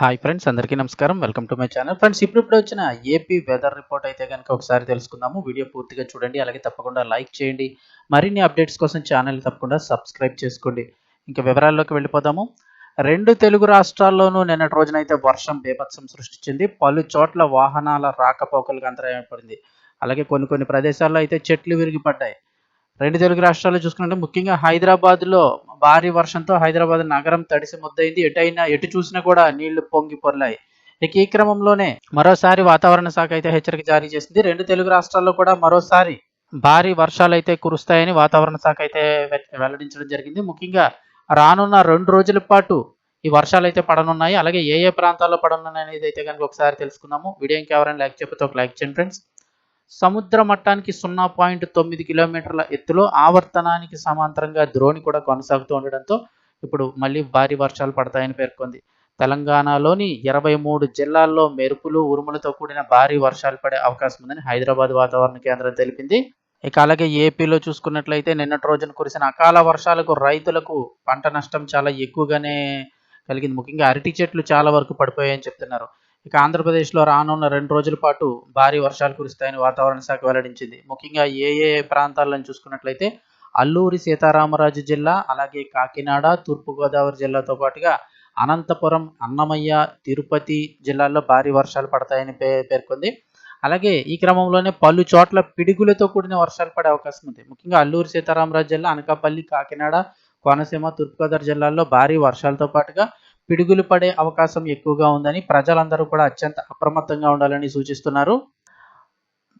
Hi friends అందరికీ నమస్కారం. Welcome to my channel friends ఇప్పుడు ఇప్పుడు వచ్చిన ఏపీ వెదర్ రిపోర్ట్ అయితే కనుక ఒకసారి తెలుసుకుందాము. వీడియో పూర్తిగా చూడండి అలాగే తప్పకుండా లైక్ చేయండి. మరిన్ని అప్డేట్స్ కోసం ఛానల్ తప్పకుండా సబ్స్క్రైబ్ చేసుకోండి. ఇంకా వివరాల్లోకి వెళ్ళిపోదాము. రెండు తెలుగు రాష్ట్రాల్లోనూ నిన్నటి రోజునైతే వర్షం బీభత్సం సృష్టించింది. పలు చోట్ల వాహనాల రాకపోకలకు అంతరాయం పడింది అలాగే కొన్ని కొన్ని ప్రదేశాల్లో అయితే చెట్లు విరిగిపడ్డాయి. రెండు తెలుగు రాష్ట్రాల్లో చూసుకుంటే ముఖ్యంగా హైదరాబాద్లో భారీ వర్షంతో హైదరాబాద్ నగరం తడిసి ముద్దయింది. ఎటైనా ఎటు చూసినా కూడా నీళ్ళు పొంగి పొర్లాయి. ఇక ఈ క్రమంలోనే మరోసారి వాతావరణ శాఖ అయితే హెచ్చరిక జారీ చేసింది. రెండు తెలుగు రాష్ట్రాల్లో కూడా మరోసారి భారీ వర్షాలు అయితే కురుస్తాయని వాతావరణ శాఖ అయితే వెల్లడించడం జరిగింది. ముఖ్యంగా రానున్న రెండు రోజుల పాటు ఈ వర్షాలు అయితే పడనున్నాయి. అలాగే ఏ ఏ ప్రాంతాల్లో పడనున్నాయి అనేది అయితే కనుక ఒకసారి తెలుసుకుందాము. వీడియో ఇంకెవరైనా లైక్ చెప్పితే ఒక లైక్ చేయండి ఫ్రెండ్స్. సముద్ర మట్టానికి సున్నా పాయింట్ తొమ్మిది కిలోమీటర్ల ఎత్తులో ఆవర్తనానికి సమాంతరంగా ద్రోణి కూడా కొనసాగుతూ ఉండడంతో ఇప్పుడు మళ్ళీ భారీ వర్షాలు పడతాయని పేర్కొంది. తెలంగాణలోని ఇరవై మూడు జిల్లాల్లో మెరుపులు ఉరుములతో కూడిన భారీ వర్షాలు పడే అవకాశం ఉందని హైదరాబాద్ వాతావరణ కేంద్రం తెలిపింది. ఇక అలాగే ఏపీలో చూసుకున్నట్లయితే నిన్నటి రోజున కురిసిన అకాల వర్షాలకు రైతులకు పంట నష్టం చాలా ఎక్కువగానే కలిగింది. ముఖ్యంగా అరటి చెట్లు చాలా వరకు పడిపోయాయని చెప్తున్నారు. ఇక ఆంధ్రప్రదేశ్లో రానున్న రెండు రోజుల పాటు భారీ వర్షాలు కురుస్తాయని వాతావరణ శాఖ వెల్లడించింది. ముఖ్యంగా ఏ ఏ ప్రాంతాలను చూసుకున్నట్లయితే అల్లూరి సీతారామరాజు జిల్లా అలాగే కాకినాడ తూర్పుగోదావరి జిల్లాతో పాటుగా అనంతపురం అన్నమయ్య తిరుపతి జిల్లాల్లో భారీ వర్షాలు పడతాయని పేర్కొంది. అలాగే ఈ క్రమంలోనే పలు చోట్ల పిడుగులతో కూడిన వర్షాలు పడే అవకాశం ఉంది. ముఖ్యంగా అల్లూరి సీతారామరాజు జిల్లా అనకాపల్లి కాకినాడ కోనసీమ తూర్పుగోదావరి జిల్లాల్లో భారీ వర్షాలతో పాటుగా పిడుగులు పడే అవకాశం ఎక్కువగా ఉందని ప్రజలందరూ కూడా అత్యంత అప్రమత్తంగా ఉండాలని సూచిస్తున్నారు.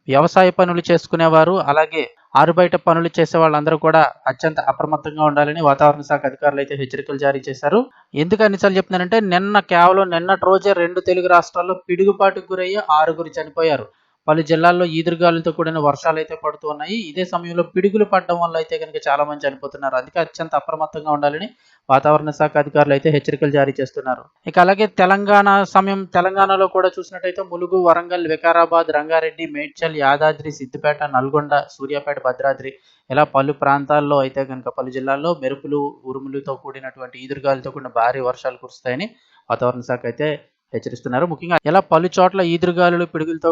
వ్యవసాయ పనులు చేసుకునేవారు అలాగే ఆరుబయట పనులు చేసే వాళ్ళందరూ కూడా అత్యంత అప్రమత్తంగా ఉండాలని వాతావరణ శాఖ అధికారులు అయితే హెచ్చరికలు జారీ చేశారు. ఎందుకు అన్నిసార్లు చెప్తున్నానంటే నిన్న కేవలం నిన్నటి రోజే రెండు తెలుగు రాష్ట్రాల్లో పిడుగుపాటుకు గురయ్యి ఆరుగురు చనిపోయారు. పలు జిల్లాల్లో ఈదురుగాలులతో కూడిన వర్షాలు అయితే పడుతూ ఉన్నాయి. ఇదే సమయంలో పిడుగులు పడడం వల్ల అయితే కనుక చాలా మంది చనిపోతున్నారు. అందుకే అత్యంత అప్రమత్తంగా ఉండాలని వాతావరణ శాఖ అధికారులు అయితే హెచ్చరికలు జారీ చేస్తున్నారు. ఇక అలాగే తెలంగాణ సమయం తెలంగాణలో కూడా చూసినట్టయితే ములుగు వరంగల్ వికారాబాద్ రంగారెడ్డి మేడ్చల్ యాదాద్రి సిద్దిపేట నల్గొండ సూర్యాపేట భద్రాద్రి ఇలా పలు ప్రాంతాల్లో అయితే కనుక పలు జిల్లాల్లో మెరుపులు ఉరుములతో కూడినటువంటి ఈదురుగాలితో కూడిన భారీ వర్షాలు కురుస్తాయని వాతావరణ శాఖ అయితే హెచ్చరిస్తున్నారు. ముఖ్యంగా ఇలా పలు చోట్ల ఈదురుగాలులు పిడుగులతో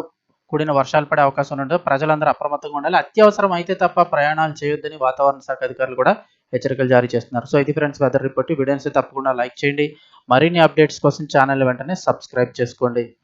కూడిన వర్షాలు పడే అవకాశం ఉండదు. ప్రజలందరూ అప్రమత్తంగా ఉండాలి. అత్యవసరం అయితే తప్ప ప్రయాణాలు చేయొద్దని వాతావరణ శాఖ అధికారులు కూడా హెచ్చరికలు జారీ చేస్తున్నారు. సో ఇది ఫ్రెండ్స్ వెదర్ రిపోర్ట్. వీడియోస్ తప్పకుండా లైక్ చేయండి. మరిన్ని అప్డేట్స్ కోసం ఛానల్ వెంటనే సబ్స్క్రైబ్ చేసుకోండి.